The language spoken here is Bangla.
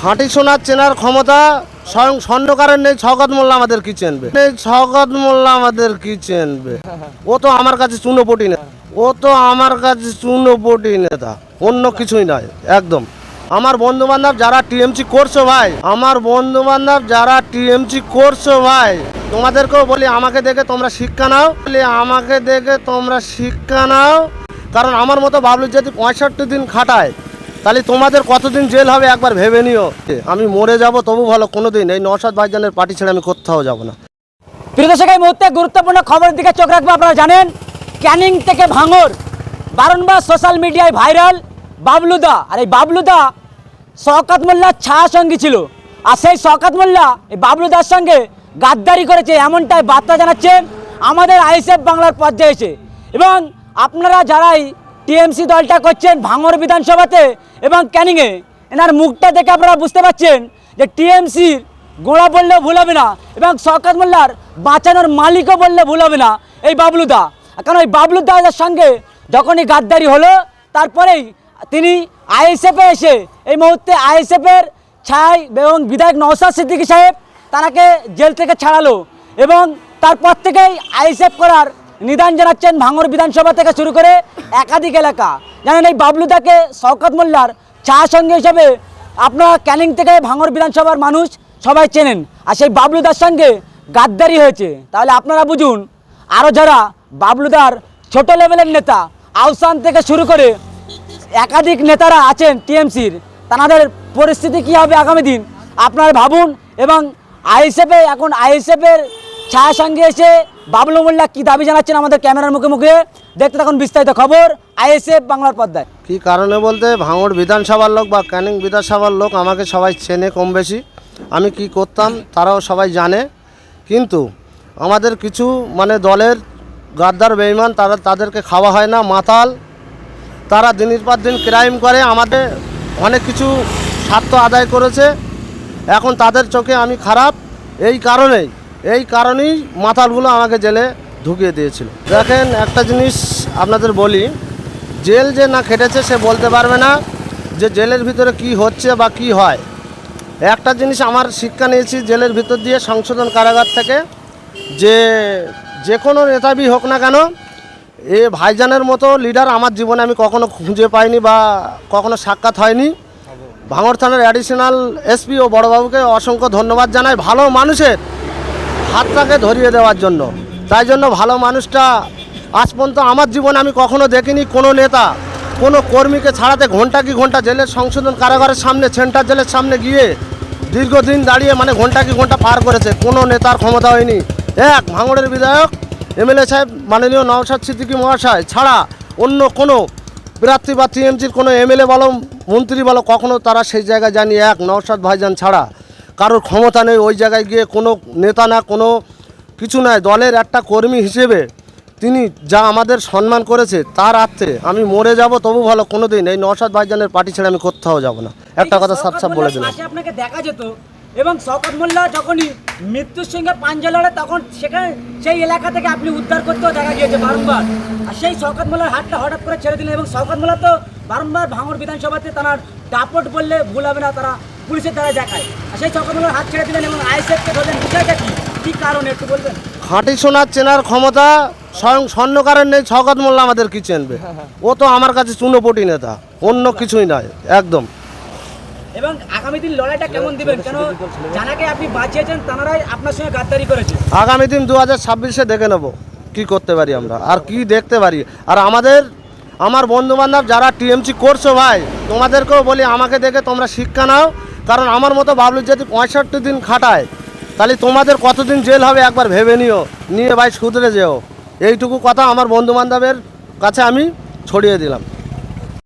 খাঁটি সোনার চেনার ক্ষমতা স্বয়ং স্বর্ণকারের নেই ছগত মোল্লা আমাদের কি চেনবে? নেই ছগত মোল্লা আমাদের কি চেনবে? ও তো আমার কাছে চুনোপটি নেতা। ও তো আমার কাছে চুনোপটি নেতা। অন্য কিছুই নয় একদম। আমার বন্ধু বান্ধব যারা টিএমসি করছ ভাই, আমার বন্ধু বান্ধব যারা টিএমসি করছ ভাই, তোমাদেরকেও বলি, আমাকে দেখে তোমরা শিক্ষা নাও। বলি, আমাকে দেখে তোমরা শিক্ষা নাও। কারণ আমার মতো বাবলু যদি পঁয়ষট্টি দিন খাটায় তাহলে তোমাদের কতদিন জেল হবে একবার ভেবে নিও। আমি মরে যাব, তবু ভালো, কোনোদিন। এই নসাদ ভাইজানের পার্টি ছেড়ে আমি কোথাও যাব না। প্রিয় দর্শক এই মুহূর্তে গুরুত্বপূর্ণ খবরের দিকে চোখ রাখব। আপনারা জানেন, ক্যানিং থেকে ভাঙর, বারংবার সোশ্যাল মিডিয়ায় ভাইরাল বাবলুদা। আর এই বাবলুদা শওকাত মোল্লার ছায়া সঙ্গী ছিল। আর সেই শওকাত মোল্লা এই বাবলুদার সঙ্গে গাদ্দারি করেছে, এমনটাই বার্তা জানাচ্ছেন আমাদের আইএসএফ বাংলার পর্যায়ে এসে। এবং আপনারা যারাই টিএমসি দলটা করছেন ভাঙর বিধানসভাতে এবং ক্যানিংয়ে। এনার মুখটা দেখে আপনারা বুঝতে পারছেন যে টিএমসির গোড়া বললেও ভুল হবে না এবং শওকাত মোল্লার বাঁচানোর মালিকও বললে ভুল হবে না এই বাবলুদা। কারণ ওই বাবলুদার সঙ্গে যখনই গাদ্দারি হলো, তারপরেই তিনি আইএসএফে এসে এই মুহূর্তে আইএসএফের ছাই এবং বিধায়ক নওসাদ সিদ্দিকী সাহেব তারাকে জেল থেকে ছাড়ালো এবং তারপর থেকেই আইএসএফ করার নিদান জানাচ্ছেন ভাঙর বিধানসভা থেকে শুরু করে একাধিক এলাকা। জানেন এই বাবলুদাকে শওকত মোল্লার ছায়া সঙ্গে হিসাবে আপনারা ক্যানিং থেকে ভাঙর বিধানসভার মানুষ সবাই চেনেন। আর সেই বাবলুদার সঙ্গে গাদ্দারি হয়েছে। তাহলে আপনারা বুঝুন আরও যারা বাবলুদার ছোট লেভেলের নেতা, আউসান থেকে শুরু করে একাধিক নেতারা আছেন টিএমসির, তাদের পরিস্থিতি কী হবে আগামী দিন, আপনারা ভাবুন এবং আইএসএফে, এখন আইএসএফের ছায়া সঙ্গে এসে বাবলু মোল্লা কী দাবি জানাচ্ছেন আমাদের ক্যামেরার মুখে মুখে দেখতে থাকুন বিস্তারিত খবর আইএসএফ বাংলার পর্দায়। কি কারণে বলতে ভাঙড় বিধানসভার লোক বা ক্যানিং বিধানসভার লোক আমাকে সবাই চেনে কম বেশি। আমি কি করতাম তারাও সবাই জানে। কিন্তু আমাদের কিছু মানে দলের গাদ্দার বেইমান তারা তাদেরকে খাওয়া হয় না, মাতাল। তারা দিনের পর দিন ক্রাইম করে, আমাদের অনেক কিছু স্বার্থ আদায় করেছে। এখন তাদের চোখে আমি খারাপ। এই কারণেই এই কারণেই মাতালগুলো আমাকে জেলে। ঢুকিয়ে দিয়েছিল। দেখেন একটা জিনিস আপনাদের বলি, জেল যে না খেটেছে সে বলতে পারবে না যে জেলের ভিতরে কি হচ্ছে বা কি হয়। একটা জিনিস আমার শিক্ষা নিয়েছি, জেলের ভিতর দিয়ে সংশোধন কারাগার থেকে যে যে কোনো নেতাবি হোক না কেন, এ ভাইজানের মতো লিডার আমার জীবনে আমি কখনো খুঁজে পাইনি বা কখনো সাক্ষাৎ হয়নি। ভাঙড় থানার অ্যাডিশনাল এসপি ও বড়বাবুকে অসংখ্য ধন্যবাদ জানাই ভালো মানুষের হাতটাকে ধরিয়ে দেওয়ার জন্য। তাই জন্য ভালো মানুষটা আজ পর্যন্ত আমার জীবনে আমি কখনো দেখিনি। কোনো নেতা, কোনো কর্মীকে ছাড়াতে ঘণ্টা কি ঘণ্টা জেলের সংশোধন কারাগারের সামনে সেন্টার জেলের সামনে গিয়ে দীর্ঘদিন দাঁড়িয়ে মানে ঘণ্টা কি ঘণ্টা পার করেছে। কোনো নেতার ক্ষমতা হয়নি। এক, ভাঙড়ের বিধায়ক, এমএলএ সাহেব, মাননীয় নওশাদ সিদ্দিকী মহাশয় ছাড়া অন্য কোনো প্রার্থী বা টিএমসির কোনো এমএলএ বলো, মন্ত্রী বলো কখনো তারা সেই জায়গায় জানি এক, নওশাদ ভাইজান ছাড়া কারোর ক্ষমতা নেই। ওই জায়গায় গিয়ে কোনো নেতা না, কোনো কিছু নয়, দলের একটা কর্মী হিসেবে তিনি যা আমাদের সম্মান করেছে তার আর্থে আমি মরে যাব, তবু ভালো কোনো দিন এই নওশাদ ভাইজানের পার্টি ছেড়ে আমি কোথাও যাব না। একটা কথা সাপ সাপ বলে দিলাম। আপনাকে দেখা যেত, এবং শওকত মোল্লা যখনই মৃত্যুর সঙ্গে পাঞ্জা লড়ে তখন সেখানে সেই এলাকা থেকে আপনি উদ্ধার করতেও দেখা গিয়েছে বারংবার। আর সেই শওকত মোল্লার হাতটা হঠাৎ করে ছেড়ে দিলেন, এবং শওকত মোল্লা তো বারংবার ভাঙড় বিধানসভাতে তারা দাপট বললে ভুল হবে না, তারা পুলিশের দ্বারা দেখায়। আর সেই শওকত মোল্লার হাত ছেড়ে দিলেন, এবং আইএসএফকে ধরলেন বিষয়টা কি কী কারণ একটু বলবেন? খাঁটি সোনার চেনার ক্ষমতা স্বয়ং স্বর্ণকারের নেই ছগত মোল্লা আমাদের কি চেনবে? ও তো আমার কাছে চুনোপটি নেতা অন্য কিছুই নয় একদম। এবং আগামী দিন লড়াইটা কেমন দিবেন? কেন জানাকে আপনি বাঁচিয়েছেন তারাই আপনার সঙ্গে গাদ্দারি করেছে। আগামী দিন দু হাজার ছাব্বিশে দেখে নেব কি করতে পারি আমরা আর কি দেখতে পারি। আর আমাদের আমার বন্ধু বান্ধব যারা টিএমসি করছ ভাই তোমাদেরকেও বলি আমাকে দেখে তোমরা শিক্ষা নাও কারণ আমার মতো বাবলু যদি পঁয়ষট্টি দিন খাটায় তাহলে তোমাদের কতদিন জেল হবে একবার ভেবে নিও। নিয়ে ভাই শুধরে যেও। এইটুকু কথা আমার বন্ধু বান্ধবের কাছে আমি ছড়িয়ে দিলাম।